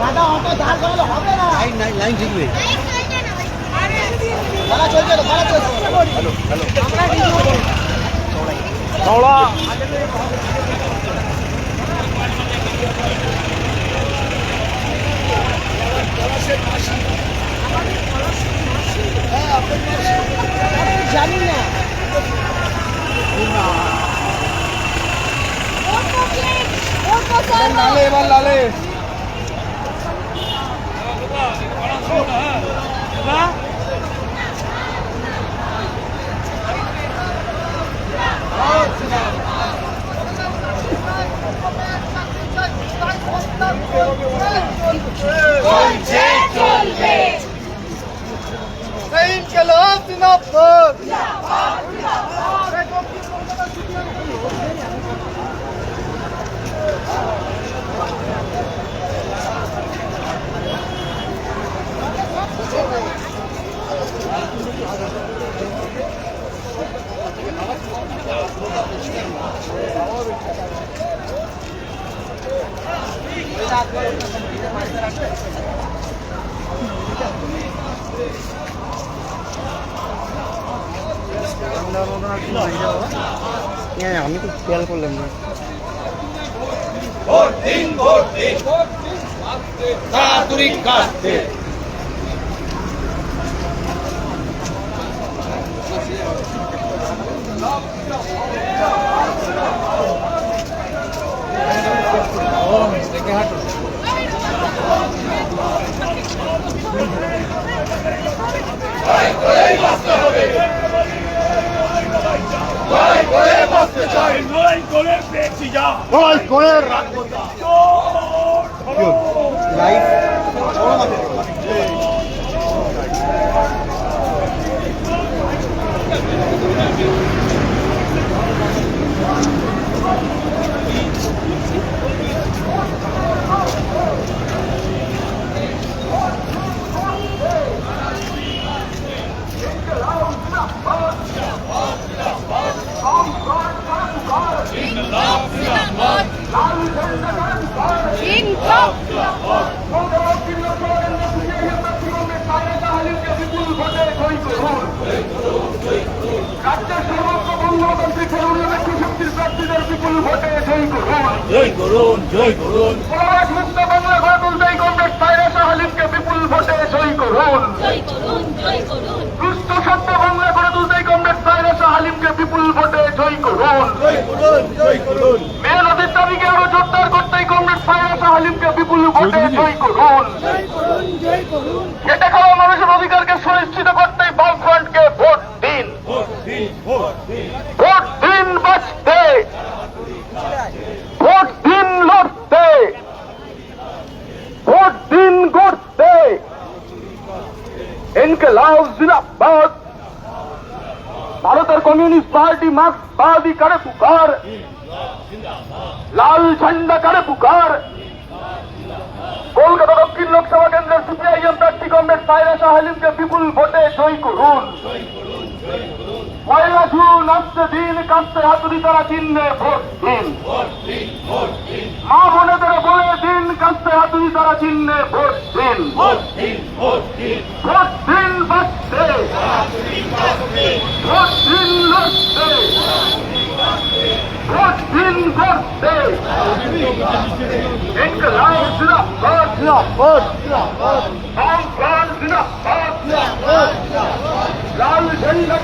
দাদা অটো ধার করালে হবে না। লাইন লাইন ঠিকবে চওড়া জানি না লালে এবার লালে হ্যাঁ আমি তো খেয়াল করলাম না লড়াই করে পেয়েছি যা ওই করে রাখব লাইভ জয় করুন জয় করুন বিপুল ভোটে জয়ী করুন জয় করুন জয় করুন। সুস্থ সভ্য বাংলা সাইরাসা হালিমকে বিপুল ভোটে জয়ী করুন। জয় করুন জয় করুন। মেয়ে নদীর দাবিকে আরও জোরদার করতেই কমরেড সাইরাসা হালিমকে বিপুল ভোটে জয়ী করুন। খেটে খাওয়া মানুষের অধিকারকে সুনিশ্চিত করতেই বামফ্রন্টকে ভোট ভোট ভোট দিন। ভোট দিন বাঁচতে ভোট দিন লড়তে ভোট দিন গড়তে ইনকলাব জিন্দাবাদ ভারতের কমিউনিস্ট পার্টি মার্ক্সবাদী করে পুকার। লাল ঝান্ডা করে পুকার। কলকাতা দক্ষিণ লোকসভা কেন্দ্রের সিপিআইএম প্রার্থী কমরেড সাইরা হালিমকে বিপুল ভোটে জয়ী করুন। পয়লা জুন আসছে দিন, কাঁদতে হাতুড়ি তারা চিহ্নে ভোট দিন। মা বোনেদের বলে দিন কাঁদতে হাতুড়ি তারা চিহ্নে ভোট দিন। ভোট দিন ভোট দিন। ভোট দিন বাঁচতে। ভোট দিন লড়তে। ভোট দিন করতে ইনকলাব জিন্দাবাদ। জিন্দাবাদ বামফ্রন্ট জিন্দাবাদ। লাল ঝান্ডা